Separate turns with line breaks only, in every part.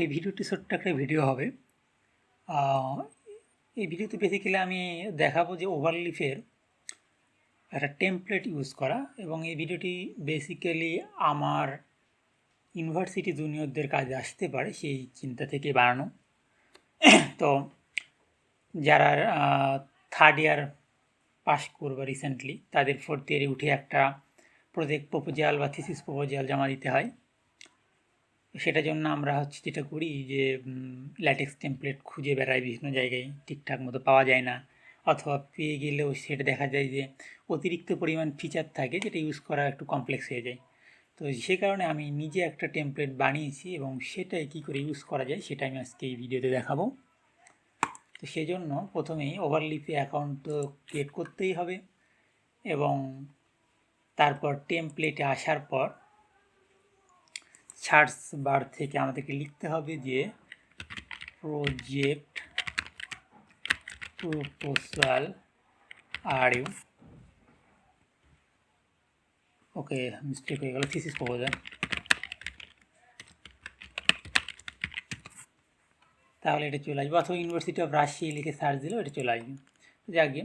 এই ভিডিওটি ছোট্ট একটা ভিডিও হবে। এই ভিডিওতে বেসিক্যালি আমি দেখাবো যে ওভারলিফের একটা টেমপ্লেট ইউজ করা এবং এই ভিডিওটি বেসিক্যালি আমার ইউনিভার্সিটি জুনিয়রদের কাজে আসতে পারে সেই চিন্তা থেকে বানানো তো যারা থার্ড ইয়ার পাস করবে রিসেন্টলি তাদের ফোর্থ ইয়ারে উঠে একটা প্রজেক্ট প্রপোজাল বা থিসিস প্রপোজাল জমা দিতে হয়। সেটার জন্য আমরা হচ্ছে যেটা করি যে ল্যাটেক্স টেমপ্লেট খুঁজে বেড়াই বিভিন্ন জায়গায়। ঠিকঠাক মতো পাওয়া যায় না। অথবা পেয়ে গেলেও সেটা দেখা যায় যে, অতিরিক্ত পরিমাণ ফিচার থাকে যেটা ইউজ করা একটু কমপ্লেক্স হয়ে যায়। তো সে কারণে আমি নিজে একটা টেমপ্লেট বানিয়েছি এবং সেটাই কী করে ইউজ করা যায় সেটা আমি আজকে এই ভিডিওতে দেখাবো। তো সেজন্য প্রথমেই ওভারলিপে অ্যাকাউন্ট তো ক্রিয়েট করতেই হবে এবং তারপর টেমপ্লেটে আসার পর সার্চ বার থেকে আমাদেরকে লিখতে হবে যে project proposal R U. Okay mistake হয়ে গেল থিসিস প্রপোজাল তাহলে এটা চলে আসবে। অথবা ইউনিভার্সিটি অফ রাশিয়া লিখে সার্চ দিলেও এটা চলে আসবে। যাকে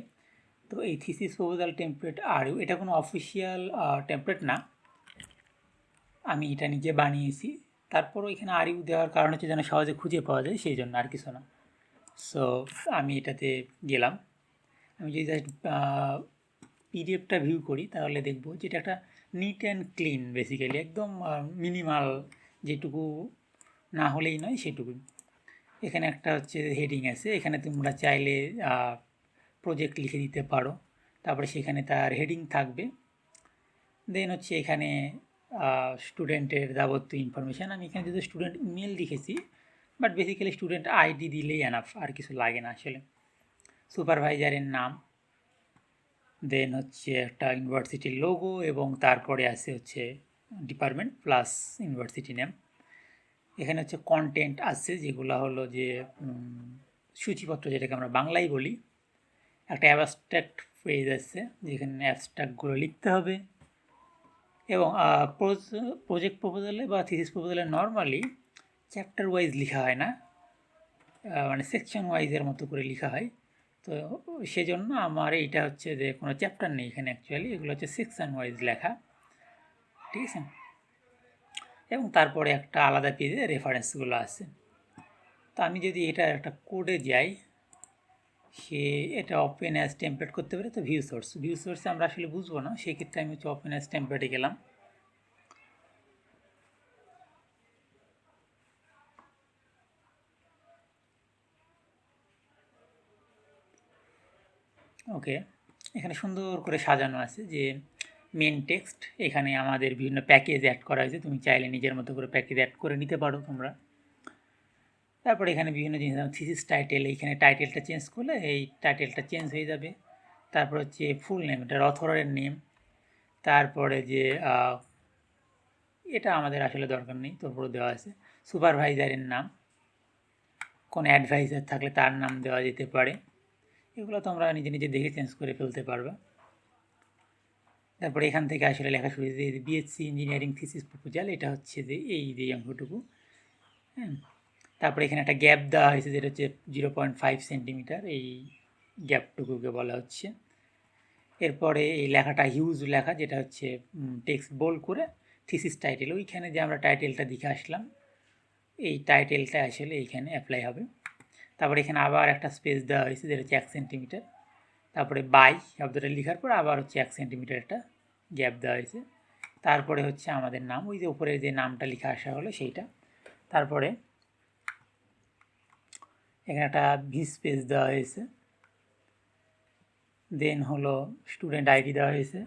তো এই thesis proposal template R U, এটা কোনো অফিসিয়াল টেমপ্লেট না। আমি এটা নিজে বানিয়েছি। তারপরও এখানে আর ইউ দেওয়ার কারণ হচ্ছে যেন সহজে খুঁজে পাওয়া যায়, সেই জন্য আর কিছু না। সো আমি এটাতে গেলাম। আমি যদি জাস্ট পিডিএফটা ভিউ করি, তাহলে দেখব যে এটা একটা নিট অ্যান্ড ক্লিন বেসিক্যালি একদম মিনিমাল যেটুকু না হলেই নয়, সেটুকুই। এখানে একটা হচ্ছে হেডিং আছে, এখানে তোমরা চাইলে প্রজেক্ট লিখে দিতে পারো। তারপরে সেখানে তার হেডিং থাকবে। দেন হচ্ছে এখানে স্টুডেন্টের যাবতীয় ইনফরমেশান আমি এখানে যদি স্টুডেন্ট ইমেল লিখেছি বাট বেসিক্যালি স্টুডেন্ট আইডি দিলেই এনাফ আর কিছু লাগে না আসলে। সুপারভাইজারের নাম দেন হচ্ছে একটা ইউনিভার্সিটির লোগো এবং তারপরে আছে হচ্ছে ডিপার্টমেন্ট প্লাস ইউনিভার্সিটি নেম এখানে হচ্ছে কন্টেন্ট আছে, যেগুলো হলো যে সূচিপত্র যেটাকে আমরা বাংলায় বলি। একটা অ্যাবস্ট্রাক্ট পেজ আছে, যেখানে অ্যাবস্ট্রাক্টগুলো লিখতে হবে। এবং প্রজেক্ট প্রপোজালে বা থিসিস প্রপোজালে নর্মালি চ্যাপ্টার ওয়াইজ লেখা হয় না। মানে সেকশন ওয়াইজের মতো করে লেখা হয়। তো সেজন্য আমার এইটা হচ্ছে যে কোনো চ্যাপ্টার নেই এখানে অ্যাকচুয়ালি এগুলো হচ্ছে সেকশন ওয়াইজ লেখা। ঠিক আছে? এবং তারপরে একটা আলাদা পেজে রেফারেন্সগুলো আছে তো আমি যদি এটা একটা কোডে যাই সে এটা ওপেন অ্যাজ টেমপ্লেট করতে পারে, তো ভিউ সোর্স ভিউ সোর্সে আমরা আসলে বুঝব না, সেক্ষেত্রে আমি হচ্ছে ওপেন অ্যাজ টেমপ্লেটে গেলাম। ওকে এখানে সুন্দর করে সাজানো আছে যে মেন টেক্সট এখানে আমাদের বিভিন্ন প্যাকেজ অ্যাড করা হয়েছে, তুমি চাইলে নিজের মতো করে প্যাকেজ অ্যাড করে নিতে পারো তোমরা। তারপরে এখানে বিভিন্ন জিনিস থিসিস টাইটেল এইখানে টাইটেলটা চেঞ্জ করলে এই টাইটেলটা চেঞ্জ হয়ে যাবে। তারপর হচ্ছে ফুল নেম এটা অথরের নেম তারপরে যে এটা আমাদের আসলে দরকার নেই তারপরে দেওয়া আছে। সুপারভাইজারের নাম। কোনো অ্যাডভাইজার থাকলে তার নাম দেওয়া যেতে পারে। এগুলো তোমরা নিজে নিজে দেখে চেঞ্জ করে ফেলতে পারবে। তারপরে এখান থেকে আসলে লেখা শুরু হয়েছে বিএসসি ইঞ্জিনিয়ারিং থিসিস প্রপোজাল এটা হচ্ছে যে, এই যে অঙ্কটুকু হ্যাঁ? তারপরে এখানে একটা গ্যাপ দেওয়া হয়েছে, যেটা হচ্ছে জিরো পয়েন্ট ফাইভ সেন্টিমিটার এই গ্যাপটুকুকে বলা হচ্ছে। এরপরে এই লেখাটা হিউজ লেখা, যেটা হচ্ছে টেক্সট বোল করে থিসিস টাইটেল ওইখানে যে আমরা টাইটেলটা দেখে আসলাম, এই টাইটেলটা আসলে এইখানে অ্যাপ্লাই হবে। তারপরে এখানে আবার একটা স্পেস দেওয়া হয়েছে, যেটা হচ্ছে এক সেন্টিমিটার তারপরে বাই শব্দটা লেখার পর আবার হচ্ছে এক সেন্টিমিটার একটা গ্যাপ দেওয়া হয়েছে। তারপরে হচ্ছে আমাদের নাম, ওই যে উপরে যে নামটা লেখা আসা হলো সেইটা। তারপরে এখানে একটা ভি স্পেস দেওয়া হয়েছে। দেন হলো স্টুডেন্ট আইডি দেওয়া হয়েছে।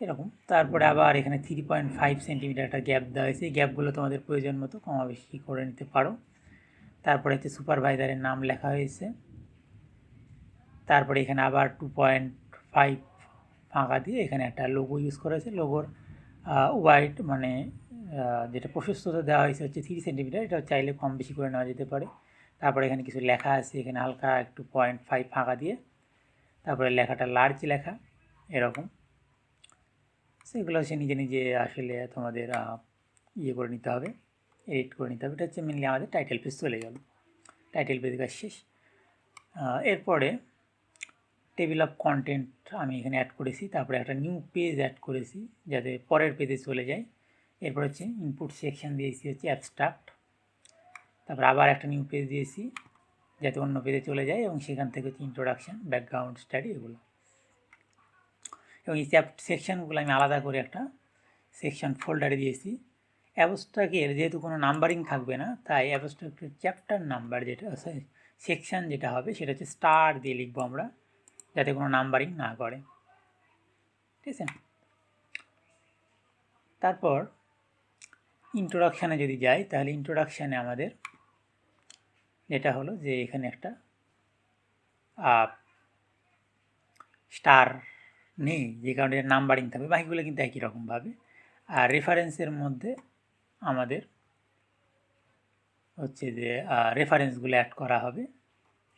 এরকম। তারপরে আবার এখানে থ্রি পয়েন্ট ফাইভ সেন্টিমিটার একটা গ্যাপ দেওয়া হয়েছে। এই গ্যাপগুলো তোমাদের প্রয়োজন মতো কমাবেশি করে নিতে পারো। তারপরে হচ্ছে সুপারভাইজারের নাম লেখা হয়েছে। তারপরে এখানে আবার টু পয়েন্ট ফাইভ ফাঁকা দিয়ে এখানে একটা লোগো ইউজ করা হয়েছে। লোগোর ওয়াইড মানে যেটা প্রশস্ততা দেওয়া হয়েছে হচ্ছে থ্রি সেন্টিমিটার এটা চাইলে কম বেশি করে নেওয়া যেতে পারে। তারপরে এখানে কিছু লেখা আছে, এখানে হালকা একটু পয়েন্ট ফাইভ ফাঁকা দিয়ে। তারপরে লেখাটা লার্জ লেখা, এরকম। সেগুলো হচ্ছে নিজে নিজে আসলে তোমাদের ইয়ে করে নিতে হবে এডিট করে নিতে হবে। এটা হচ্ছে মেনলি আমাদের টাইটেল পেজ চলে গেল। টাইটেল পেজ কাজ শেষ। এরপরে টেবিল অফ কন্টেন্ট আমি এখানে অ্যাড করেছি। তারপরে একটা নিউ পেজ অ্যাড করেছি, যাতে পরের পেজে চলে যায়। এরপর হচ্ছে ইনপুট সেকশন দিয়েছি, হচ্ছে অ্যাবস্ট্রাক্ট তারপর আবার একটা নিউ পেজ দিয়েছি, যাতে অন্য পেজে চলে যায় এবং সেখান থেকে হচ্ছে ইন্ট্রোডাকশান ব্যাকগ্রাউন্ড স্টাডি এগুলো। এবং এই চ্যাপ সেকশানগুলো আমি আলাদা করে একটা সেকশন ফোল্ডারে দিয়েছি। অ্যাবস্ট্রাকের যেহেতু কোনো নাম্বারিং থাকবে না, তাই অ্যাবস্ট্রাক্টের চ্যাপ্টার নাম্বার যেটা সেকশান যেটা হবে, সেটা হচ্ছে স্টার দিয়ে লিখব আমরা, যাতে কোনো নাম্বারিং না করে। ঠিক আছে? তারপর ইন্ট্রোডাকশানে যদি যাই, তাহলে ইন্ট্রোডাকশানে আমাদের যেটা হলো যে এখানে একটা স্টার নেই, যে কারণে নাম্বারিং থাকবে বাকিগুলো কিন্তু একই রকমভাবে আর রেফারেন্সের মধ্যে আমাদের হচ্ছে যে রেফারেন্সগুলো অ্যাড করা হবে।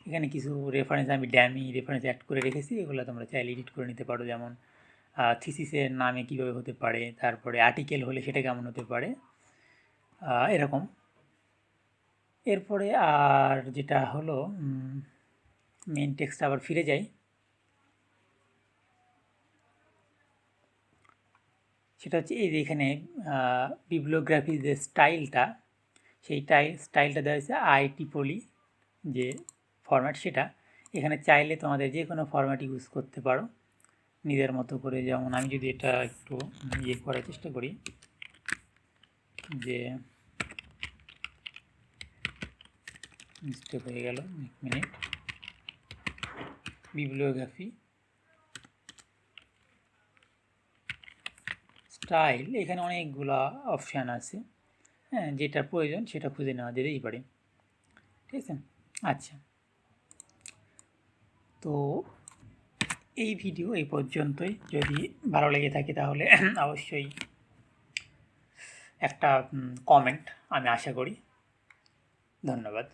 এখানে কিছু রেফারেন্স আমি ড্যামি রেফারেন্স অ্যাড করে রেখেছি। এগুলো তোমরা চাইলে এডিট করে নিতে পারো। যেমন থিসিসের নামে কীভাবে হতে পারে, তারপরে আর্টিকেল হলে সেটা কেমন হতে পারে এরকম। এরপরে আর যেটা হলো মেন টেক্সট আবার ফিরে যাই। সেটা হচ্ছে এই যে এখানে বিব্লিওগ্রাফির যে স্টাইলটা সেই টাই স্টাইলটা দেওয়া হয়েছে আইটি পলি যে ফরম্যাট সেটা। এখানে চাইলে তোমাদের যে কোনো ফরম্যাট ইউজ করতে পারো। নিজের মতো করে যেমন আমি যদি এটা একটু ইয়ে করার চেষ্টা করি, যে মিস্টেক হয়ে গেল এক মিনিট। বিব্লিওগ্রাফি স্টাইল, এখানে অনেকগুলো অপশান আছে। হ্যাঁ যেটা প্রয়োজন সেটা খুঁজে নেওয়া যেতেই পারে। ঠিক আছে? আচ্ছা। তো এই ভিডিও এই পর্যন্তই। যদি ভালো লেগে থাকে তাহলে অবশ্যই একটা কমেন্ট আমি আশা করি। ধন্যবাদ।